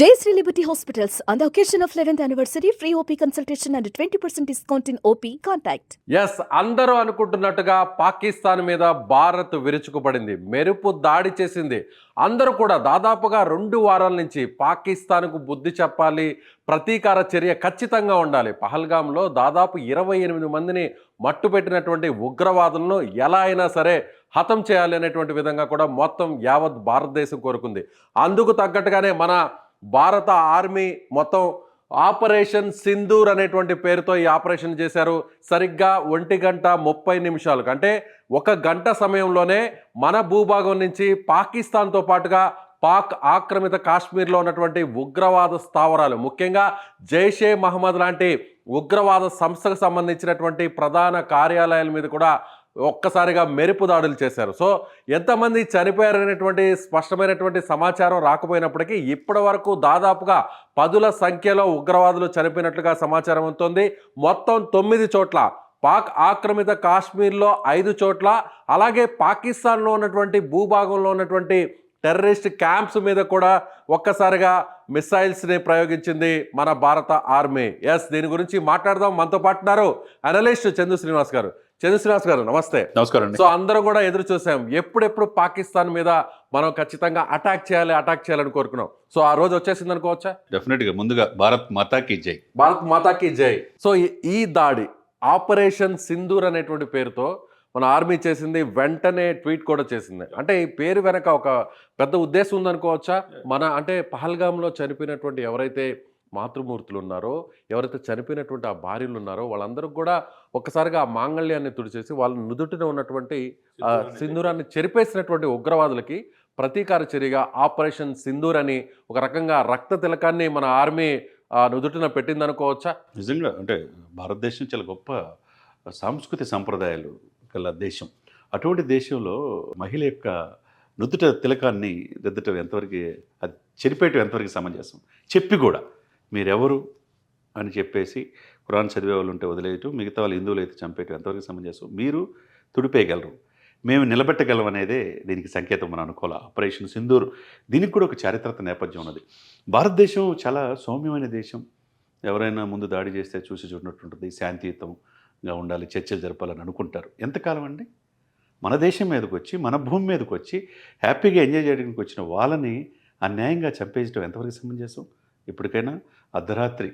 Jayashree liberty hospitals on the occasion of eleventh anniversary free OP consultation and twenty percent discount in OP contact us అందరూ అనుకుంటున్నట్టుగా పాకిస్తాన్ మీద భారత్ విరుచుకుపడింది మెరుపు దాడి చేసింది. అందరూ కూడా దాదాపుగా రెండు వారాల నుంచి పాకిస్తాన్కు బుద్ధి చెప్పాలి ప్రతీకార చర్య ఖచ్చితంగా ఉండాలి. పహల్గాంలో దాదాపు ఇరవై ఎనిమిది మందిని మట్టుపెట్టినటువంటి ఉగ్రవాదులను ఎలా అయినా సరే హతం చేయాలి అనేటువంటి విధంగా కూడా మొత్తం యావత్ భారతదేశం కోరుకుంది. అందుకు తగ్గట్టుగానే మన భారత ఆర్మీ మొత్తం ఆపరేషన్ సింధూర్ అనేటువంటి పేరుతో ఈ ఆపరేషన్ చేశారు. సరిగ్గా ఒంటి గంట ముప్పై నిమిషాలకు అంటే ఒక గంట సమయంలోనే మన భూభాగం నుంచి పాకిస్తాన్తో పాటుగా పాక్ ఆక్రమిత కాశ్మీర్లో ఉన్నటువంటి ఉగ్రవాద స్థావరాలు ముఖ్యంగా జైషే మహమ్మద్ లాంటి ఉగ్రవాద సంస్థకు సంబంధించినటువంటి ప్రధాన కార్యాలయాల మీద కూడా ఒక్కసారిగా మెరుపు దాడులు చేశారు. సో ఎంతమంది చనిపోయారనేటువంటి స్పష్టమైనటువంటి సమాచారం రాకపోయినప్పటికీ ఇప్పటి వరకు దాదాపుగా పదుల సంఖ్యలో ఉగ్రవాదులు చనిపోయినట్లుగా సమాచారం ఉంటుంది. మొత్తం తొమ్మిది చోట్ల పాక్ ఆక్రమిత కాశ్మీర్లో ఐదు చోట్ల అలాగే పాకిస్తాన్లో ఉన్నటువంటి భూభాగంలో ఉన్నటువంటి టెర్రరిస్ట్ క్యాంప్స్ మీద కూడా ఒక్కసారిగా మిసైల్స్ని ప్రయోగించింది మన భారత ఆర్మీ. ఎస్ దీని గురించి మాట్లాడదాం. మనతో పాటున్నారు అనలిస్ట్ చందు శ్రీనివాస్ గారు. చందు శ్రీనివాస్ గారు నమస్తే. నమస్కారం సో అందరం కూడా ఎదురు చూసాం. ఎప్పుడెప్పుడు పాకిస్తాన్ మీద మనం ఖచ్చితంగా అటాక్ చేయాలి అటాక్ చేయాలని కోరుకున్నాం. సో ఆ రోజు వచ్చేసింది అనుకోవచ్చా? డెఫినెట్గా ముందుగా భారత్ మాతాకి జై. భారత్ మాతాకి జై. సో ఈ- దాడి ఆపరేషన్ సింధూర్ అనేటువంటి పేరుతో మన ఆర్మీ చేసింది వెంటనే ట్వీట్ కూడా చేసింది. అంటే ఈ పేరు వెనక ఒక పెద్ద ఉద్దేశం ఉందనుకోవచ్చా? మన అంటే పహల్గాంలో చనిపోయినటువంటి ఎవరైతే మాతృమూర్తులు ఉన్నారో ఎవరైతే చనిపోయినటువంటి ఆ భార్యలు ఉన్నారో వాళ్ళందరూ కూడా ఒక్కసారిగా ఆ మాంగళ్యాన్ని తుడిచేసి వాళ్ళ నుదుటిన ఉన్నటువంటి సింధూరాన్ని చెరిపేసినటువంటి ఉగ్రవాదులకి ప్రతీకార చర్యగా ఆపరేషన్ సింధూర్ అని ఒక రకంగా రక్త తిలకాన్ని మన ఆర్మీ ఆ నుదుటిన పెట్టిందనుకోవచ్చా? నిజంగా అంటే భారతదేశం చాలా గొప్ప సాంస్కృతిక సంప్రదాయాలు గల దేశం. అటువంటి దేశంలో మహిళ యొక్క నుదుట తిలకాన్ని దిద్దటం ఎంతవరకు అది చెరిపేయటం ఎంతవరకు సమంజసం? చెప్పి కూడా. మీరెవరు అని చెప్పేసి ఖురాన్ చదివే వాళ్ళు ఉంటే వదిలేయటం మిగతా వాళ్ళు హిందువులు అయితే చంపేయటం ఎంతవరకు సమంజసం? మీరు తుడిపేయగలరు. మేము నిలబెట్టగలం అనేదే దీనికి సంకేతం మనం అనుకోవాలి? ఆపరేషన్ సింధూర్. దీనికి కూడా ఒక చారిత్రక నేపథ్యం ఉన్నది. భారతదేశం చాలా సౌమ్యమైన దేశం. ఎవరైనా ముందు దాడి చేస్తే చూసి చూడనట్టుంటుంది శాంతియుతంగా ఉండాలి చర్చలు జరపాలని అనుకుంటారు. ఎంతకాలం అండి? మన దేశం మీదకి వచ్చి మన భూమి మీదకి వచ్చి హ్యాపీగా ఎంజాయ్ చేయడానికి వచ్చిన వాళ్ళని అన్యాయంగా చంపేయడం ఎంతవరకు సమంజసం? ఇప్పటికైనా అర్ధరాత్రి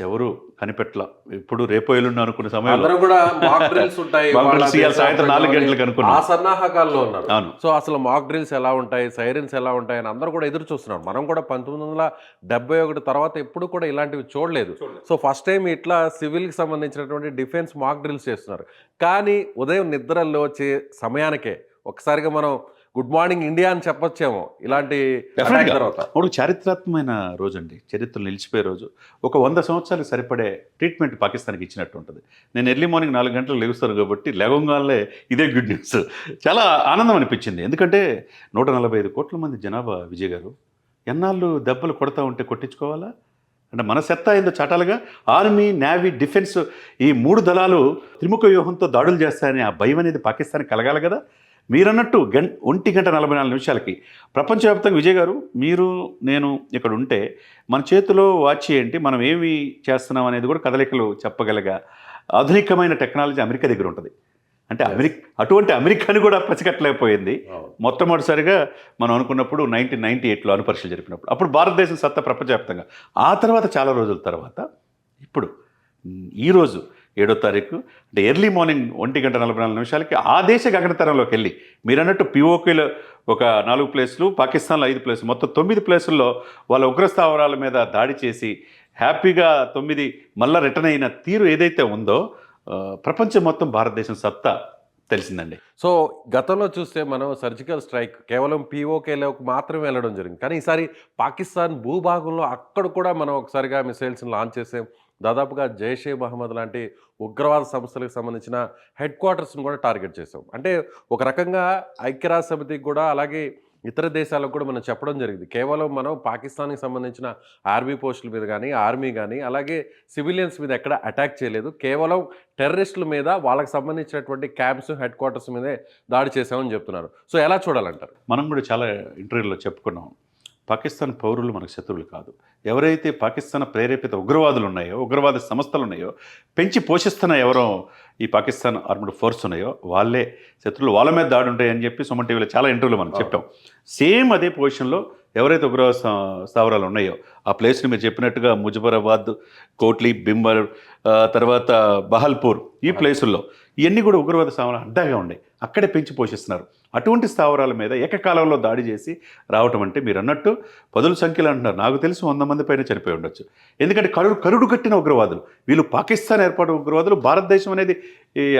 ఎవరు కనిపెట్టల? ఇప్పుడు రేపు ఎల్లుండి అనుకునే సమయంలో. కూడా మాక్ డ్రిల్స్ ఉంటాయి. Mock drills వాళ్ళ ఇవాళ సాయంత్రం నాలుగు దేశవ్యాప్తంగా గంటలకు అనుకున్నాం. ఆ సన్నాహకాల్లో ఉన్నారు. అవును. సో అసలు మాక్ డ్రిల్స్ ఎలా ఉంటాయి? సైరన్స్ ఎలా ఉంటాయి? అని అందరూ కూడా ఎదురు చూస్తున్నారు. మనం కూడా పంతొమ్మిది వందల డెబ్బై ఒకటి తర్వాత ఎప్పుడు కూడా ఇలాంటివి చూడలేదు. సో ఫస్ట్ టైం ఇట్లా సివిల్కి సంబంధించినటువంటి డిఫెన్స్ మాక్ డ్రిల్స్ చేస్తున్నారు. కానీ ఉదయం నిద్రలో వచ్చే సమయానికే ఒకసారిగా మనం గుడ్ మార్నింగ్ ఇండియా అని చెప్పొచ్చేమో. ఇలాంటి. తర్వాత. ఒక చారిత్రాత్మకమైన రోజు అండి చరిత్రలో నిలిచిపోయే రోజు. ఒక వంద సంవత్సరాలకు సరిపడే ట్రీట్మెంట్ పాకిస్తాన్కి ఇచ్చినట్టు ఉంటుంది. నేను ఎర్లీ మార్నింగ్ నాలుగు గంటలకు లెగుస్తాను కాబట్టి లేవగానే ఇదే గుడ్ న్యూస్. చాలా ఆనందం అనిపించింది. ఎందుకంటే నూట నలభై ఐదు కోట్ల మంది జనాభా విజయ్ గారు. ఎన్నాళ్ళు దెబ్బలు కొడతా ఉంటే కొట్టించుకోవాలా? అంటే మన సత్తా ఏందో చాటాలుగా ఆర్మీ నేవీ డిఫెన్స్ ఈ మూడు దళాలు త్రిముఖ వ్యూహంతో దాడులు చేస్తాయని ఆ భయం అనేది పాకిస్తాన్ కలగాలి కదా? మీరన్నట్టు గం ఒంటి గంట నలభై నాలుగు నిమిషాలకి. ప్రపంచవ్యాప్తంగా విజయ్ గారు మీరు నేను ఇక్కడ ఉంటే మన చేతిలో వాచ్ ఏంటి మనం ఏమి చేస్తున్నాం అనేది కూడా కదలికలు చెప్పగలగా ఆధునికమైన టెక్నాలజీ అమెరికా దగ్గర ఉంటుంది. అంటే అమెరికా అటువంటి అమెరికాని కూడా పసిగట్టలేకపోయింది. మొట్టమొదటిసారిగా మనం అనుకున్నప్పుడు నైన్టీన్ నైన్టీ ఎయిట్లో అనుపరీక్షలు జరిపినప్పుడు. అప్పుడు భారతదేశం సత్తా ప్రపంచవ్యాప్తంగా. ఆ తర్వాత చాలా రోజుల తర్వాత ఇప్పుడు ఈరోజు ఏడో తారీఖు అంటే ఎర్లీ మార్నింగ్ ఒంటి గంట నలభై నాలుగు నిమిషాలకి ఆ దేశ గగనతరంలోకి వెళ్ళి మీరు అన్నట్టు పిఓకేలో ఒక నాలుగు ప్లేసులు పాకిస్తాన్లో ఐదు ప్లేసులు మొత్తం తొమ్మిది ప్లేసుల్లో వాళ్ళ ఉగ్రస్థావరాల మీద దాడి చేసి హ్యాపీగా తొమ్మిది మళ్ళా రిటర్న్ అయిన తీరు ఏదైతే ఉందో ప్రపంచం మొత్తం భారతదేశం సత్తా. తెలిసిందండి. సో గతంలో చూస్తే మనం సర్జికల్ స్ట్రైక్ కేవలం పీఓకేలోకి మాత్రమే వెళ్ళడం జరిగింది. కానీ ఈసారి పాకిస్తాన్ భూభాగంలో అక్కడ కూడా మనం ఒకసారిగా మిసైల్స్ని లాంచ్ చేసాం. దాదాపుగా జైషే మహమ్మద్ లాంటి ఉగ్రవాద సంస్థలకు సంబంధించిన హెడ్ క్వార్టర్స్ని కూడా టార్గెట్ చేసాం. అంటే ఒక రకంగా ఐక్యరాజ్య సమితికి కూడా అలాగే ఇతర దేశాలకు కూడా మనం చెప్పడం జరిగింది. కేవలం మనం పాకిస్తాన్కి సంబంధించిన ఆర్మీ పోస్టుల మీద కానీ ఆర్మీ కానీ అలాగే సివిలియన్స్ మీద ఎక్కడ అటాక్ చేయలేదు. కేవలం టెర్రరిస్టుల మీద వాళ్ళకి సంబంధించినటువంటి క్యాంప్స్ హెడ్ క్వార్టర్స్ మీదే దాడి చేశామని చెప్తున్నారు. సో ఎలా చూడాలంటారు? మనం కూడా చాలా ఇంటర్వ్యూలో చెప్పుకున్నాం. పాకిస్తాన్ పౌరులు మనకు శత్రువులు కాదు. ఎవరైతే పాకిస్తాన్ ప్రేరేపిత ఉగ్రవాదులు ఉన్నాయో ఉగ్రవాద సంస్థలు ఉన్నాయో పెంచి పోషిస్తున్న ఎవరో ఈ పాకిస్తాన్ ఆర్మ్డ్ ఫోర్స్ ఉన్నాయో వాళ్ళే శత్రువులు వాళ్ళ మీద దాడి ఉంటాయని చెప్పి సుమన్ టీవీలో చాలా ఇంటర్వ్యూలు మనం చెప్పాం. సేమ్ అదే పొజిషన్లో ఎవరైతే ఉగ్రవాద స్థా- స్థావరాలు ఉన్నాయో ఆ ప్లేస్ని మీరు చెప్పినట్టుగా ముజఫరాబాద్ కోట్లీ బింబర్ తర్వాత బహల్పూర్ ఈ ప్లేసుల్లో ఇవన్నీ కూడా ఉగ్రవాద స్థావరాలు అడ్డాగా ఉన్నాయి. అక్కడే పెంచి పోషిస్తున్నారు. అటువంటి స్థావరాల మీద ఏకకాలంలో దాడి చేసి రావటం అంటే మీరు అన్నట్టు పదుల సంఖ్యలో అంటున్నారు. నాకు తెలిసి వంద మంది పైన చనిపోయి ఉండొచ్చు. ఎందుకంటే కరుడు కరుడు కట్టిన ఉగ్రవాదులు వీళ్ళు పాకిస్తాన్ ఏర్పాటు ఉగ్రవాదులు భారతదేశం అనేది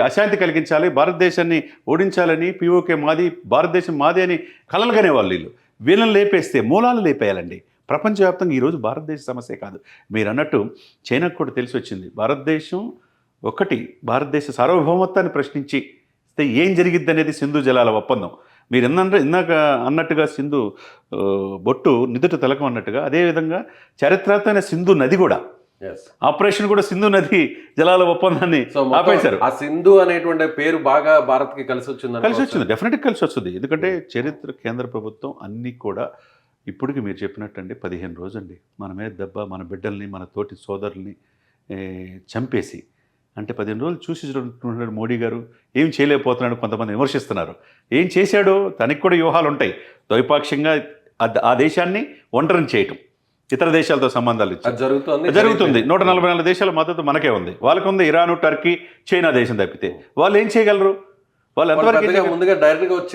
అశాంతి కలిగించాలి భారతదేశాన్ని ఓడించాలని పీఓకే మాది భారతదేశం మాది అని కలలుగానే వాళ్ళు వీళ్ళు. వీళ్ళని లేపేస్తే మూలాలు లేపేయాలండి. ప్రపంచవ్యాప్తంగా ఈరోజు భారతదేశ సమస్య కాదు. మీరు అన్నట్టు చైనాకు కూడా తెలిసి వచ్చింది. భారతదేశం ఒకటి భారతదేశ సార్వభౌమత్వాన్ని ప్రశ్నించి ఏం జరిగిద్ది అనేది సింధు జలాల ఒప్పందం. మీరు ఎన్నంటే ఇందాక అన్నట్టుగా సింధు బొట్టు నిదుట తిలకం అన్నట్టుగా అదేవిధంగా చారిత్రాత్మక సింధు నది కూడా. ఆపరేషన్ కూడా సింధు నది జలాల ఒప్పందాన్ని ఆపేశారు. ఆ సింధు అనేటువంటి పేరు బాగా భారత్కి కలిసి వచ్చింది కలిసి వచ్చింది డెఫినెట్గా కలిసి వస్తుంది ఎందుకంటే చరిత్ర కేంద్ర ప్రభుత్వం అన్నీ కూడా ఇప్పటికి మీరు చెప్పినట్టండి పదిహేను రోజండి మన మీద దెబ్బ మన బిడ్డల్ని మన తోటి సోదరుల్ని చంపేసి అంటే పదిహేను రోజులు చూసి చూడంటున్నాడు మోడీ గారు ఏం చేయలేకపోతున్నాడు కొంతమంది విమర్శిస్తున్నారు. ఏం చేశాడో తనకి కూడా వ్యూహాలు ఉంటాయి. ద్వైపాక్షికంగా ఆ- దేశాన్ని ఒంటరిని చేయటం. ఇతర దేశాలతో సంబంధాలు జరుగుతుంది జరుగుతుంది. నూట నలభై నాలుగు దేశాల మద్దతు మనకే ఉంది. వాళ్ళకు ఉంది ఇరాను టర్కీ చైనా దేశం తప్పితే. వాళ్ళు ఏం చేయగలరు? వాళ్ళు ఎంతవరకు? ముందుగా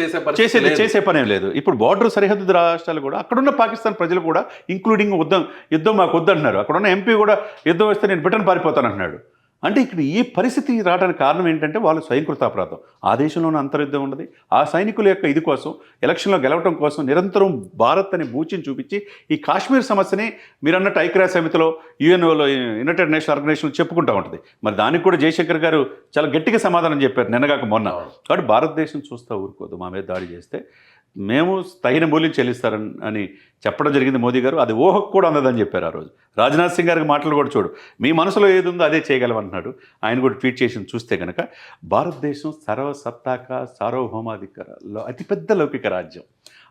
చేసే చేసేది. చేసే పనేం లేదు. ఇప్పుడు బార్డర్ సరిహద్దు రాష్ట్రాలు కూడా అక్కడున్న పాకిస్తాన్ ప్రజలు కూడా ఇంక్లూడింగ్ యుద్ధం యుద్ధం మాకు వద్దంటున్నారు. అక్కడున్న ఎంపీ కూడా యుద్ధం వస్తే నేను బ్రిటన్ పారిపోతాను అంటున్నాడు అంటే ఇక్కడ ఈ పరిస్థితి రావడానికి కారణం ఏంటంటే వాళ్ళు స్వయంకృతాపరాధం. ఆ దేశంలోనే అంతర్యుద్ధం ఉన్నది. ఆ సైనికుల యొక్క ఇది కోసం ఎలక్షన్లో గెలవడం కోసం నిరంతరం భారత్ అని బూచిని చూపించి ఈ కాశ్మీర్ సమస్యని మీరు అన్నట్టు ఐక్యరాజ్య సమితిలో యుఎన్ఓలో యునైటెడ్ నేషన్ ఆర్గనైజేషన్ చెప్పుకుంటూ ఉంటుంది. మరి దానికి కూడా జయశంకర్ గారు చాలా గట్టిగా సమాధానం చెప్పారు నిన్నగాక మొన్న. కాబట్టి భారతదేశం చూస్తూ ఊరుకోదు. మా మీద దాడి చేస్తే మేము తగిన మూల్యం చెల్లిస్తారని అని చెప్పడం జరిగింది మోదీ గారు. అది ఊహకు కూడా అందదని చెప్పారు ఆ రోజు. రాజ్నాథ్ సింగ్ గారికి మాటలు కూడా చూడు. మీ మనసులో ఏది ఉందో అదే చేయగలమంటున్నాడు. ఆయన కూడా ట్వీట్ చేసి చూస్తే కనుక భారతదేశం సర్వసత్తాక సార్వభౌమాధికారాల్లో అతిపెద్ద లౌకిక రాజ్యం.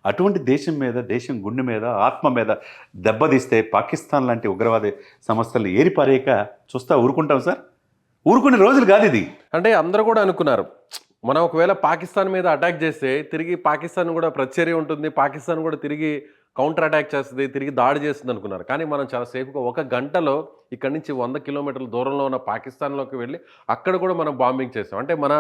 అటువంటి దేశం మీద దేశం గుండె మీద ఆత్మ మీద దెబ్బతీస్తే పాకిస్తాన్ లాంటి ఉగ్రవాద సంస్థలను ఏరిపారేయక చూస్తా ఊరుకుంటాం సార్? ఊరుకునే రోజులు కాదు ఇది. అంటే అందరూ కూడా అనుకున్నారు. మనం ఒకవేళ పాకిస్తాన్ మీద అటాక్ చేస్తే తిరిగి పాకిస్తాన్ కూడా ప్రతిచర్య ఉంటుంది పాకిస్తాన్ కూడా తిరిగి కౌంటర్ అటాక్ చేస్తుంది తిరిగి దాడి చేస్తుంది అనుకున్నారు. కానీ మనం చాలా సేఫ్గా ఒక గంటలో ఇక్కడి నుంచి వంద కిలోమీటర్ల దూరంలో ఉన్న పాకిస్తాన్లోకి వెళ్ళి అక్కడ కూడా మనం బాంబింగ్ చేసాం. అంటే మన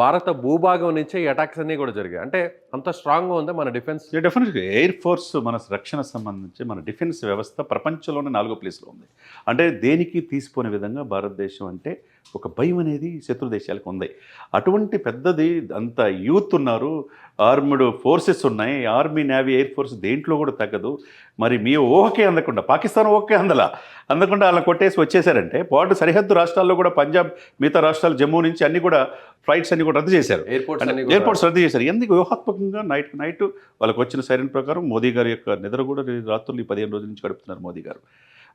భారత భూభాగం నుంచే అటాక్స్ అన్నీ కూడా జరిగాయి. అంటే అంత స్ట్రాంగ్గా ఉంది మన డిఫెన్స్ డెఫినెట్గా ఎయిర్ ఫోర్స్ మన రక్షణ సంబంధించి మన డిఫెన్స్ వ్యవస్థ ప్రపంచంలోనే నాలుగో ప్లేస్లో ఉంది. అంటే దేనికి తీసిపోని విధంగా భారతదేశం అంటే ఒక భయం అనేది శత్రు దేశాలకు ఉంది. అటువంటి పెద్దది అంత యూత్ ఉన్నారు ఆర్మ్డ్ ఫోర్సెస్ ఉన్నాయి. ఆర్మీ నేవీ ఎయిర్ ఫోర్స్ దేంట్లో కూడా తగ్గదు. మరి మీ ఓకే అందకుండా పాకిస్తాన్ ఓకే అందలా అందకుండా అలా కొట్టేసి వచ్చేసారంటే పాటు సరిహద్దు రాష్ట్రాల్లో కూడా పంజాబ్ మిగతా రాష్ట్రాలు జమ్మూ నుంచి అన్ని కూడా ఫ్లైట్స్ అన్ని కూడా రద్దు చేశారు. ఎయిర్పోర్ట్స్ అన్ని రద్దు చేశారు. ఎందుకు? వ్యూహాత్మకంగా నైట్ నైట్ వాళ్ళకి వచ్చిన సైరన్ ప్రకారం మోదీ గారి యొక్క నిద్ర కూడా రాత్రులు ఈ పదిహేను రోజుల నుంచి గడుపుతున్నారు మోదీ గారు.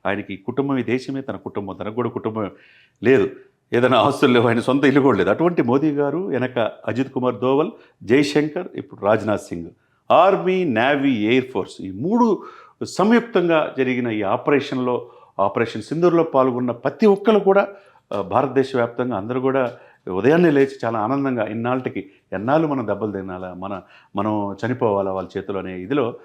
ఆయనకి ఈ కుటుంబం ఈ దేశమే తన కుటుంబం తనకు కూడా కుటుంబం లేదు. ఏదైనా ఆస్తులు లేవు ఆయన సొంత ఇల్లు కూడా లేదు. అటువంటి మోదీ గారు వెనక అజిత్ కుమార్ దోవల్ జైశంకర్ ఇప్పుడు Rajnath Singh army navy air force ఈ మూడు సంయుక్తంగా జరిగిన ఈ ఆపరేషన్లో ఆపరేషన్ సింధూర్లో పాల్గొన్న ప్రతి ఒక్కరు కూడా భారతదేశ వ్యాప్తంగా అందరూ కూడా ఉదయాన్నే లేచి చాలా ఆనందంగా ఇన్నాళ్ళకి ఎన్నాళ్ళు మనం దెబ్బలు తినాలా? మన మనం చనిపోవాలా వాళ్ళ చేతిలో అనే ఇదిలో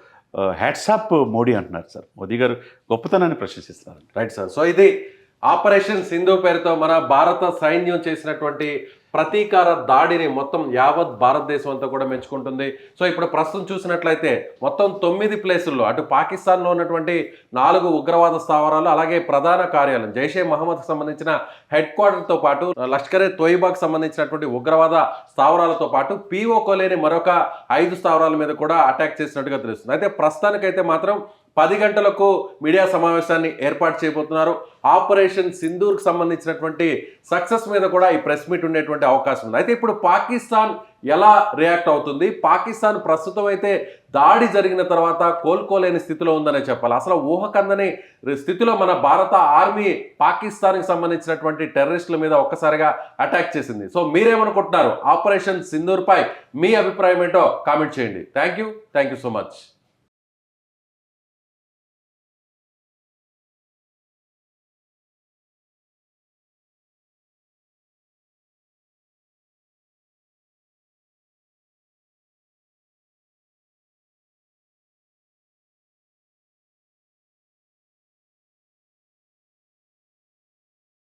హ్యాట్సాప్ మోడీ అంటున్నారు సార్. మోదీ గారు గొప్పతనాన్ని ప్రశంసిస్తున్నారు. Right sir. సో ఇది ఆపరేషన్ సింధు పేరుతో మన భారత సైన్యం చేసినటువంటి ప్రతీకార దాడిని మొత్తం యావత్ భారతదేశం అంతా కూడా మెచ్చుకుంటుంది. సో ఇప్పుడు ప్రస్తుతం చూసినట్లయితే మొత్తం తొమ్మిది ప్లేసుల్లో అటు పాకిస్తాన్లో ఉన్నటువంటి నాలుగు ఉగ్రవాద స్థావరాలు అలాగే ప్రధాన కార్యాలయం జైషే మహమ్మద్కి సంబంధించిన హెడ్ క్వార్టర్తో పాటు లష్కరే తోయిబాకి సంబంధించినటువంటి ఉగ్రవాద స్థావరాలతో పాటు పీఓకో లేని మరొక ఐదు స్థావరాల మీద కూడా అటాక్ చేసినట్టుగా తెలుస్తుంది. అయితే ప్రస్తుతానికైతే మాత్రం పది గంటలకు మీడియా సమావేశాన్ని ఏర్పాటు చేయబోతున్నారు. ఆపరేషన్ సింధూర్కి సంబంధించినటువంటి సక్సెస్ మీద కూడా ఈ ప్రెస్ మీట్ ఉండేటువంటి అవకాశం ఉంది. అయితే ఇప్పుడు పాకిస్తాన్ ఎలా రియాక్ట్ అవుతుంది? పాకిస్తాన్ ప్రస్తుతం అయితే దాడి జరిగిన తర్వాత కోలుకోలేని స్థితిలో ఉందనే చెప్పాలి. అసలు ఊహకందని స్థితిలో మన భారత ఆర్మీ పాకిస్తాన్కి సంబంధించినటువంటి టెర్రరిస్టుల మీద ఒక్కసారిగా అటాక్ చేసింది. సో మీరేమనుకుంటున్నారు? ఆపరేషన్ సింధూర్పై మీ అభిప్రాయం ఏంటో కామెంట్ చేయండి. Thank you. Thank you so much.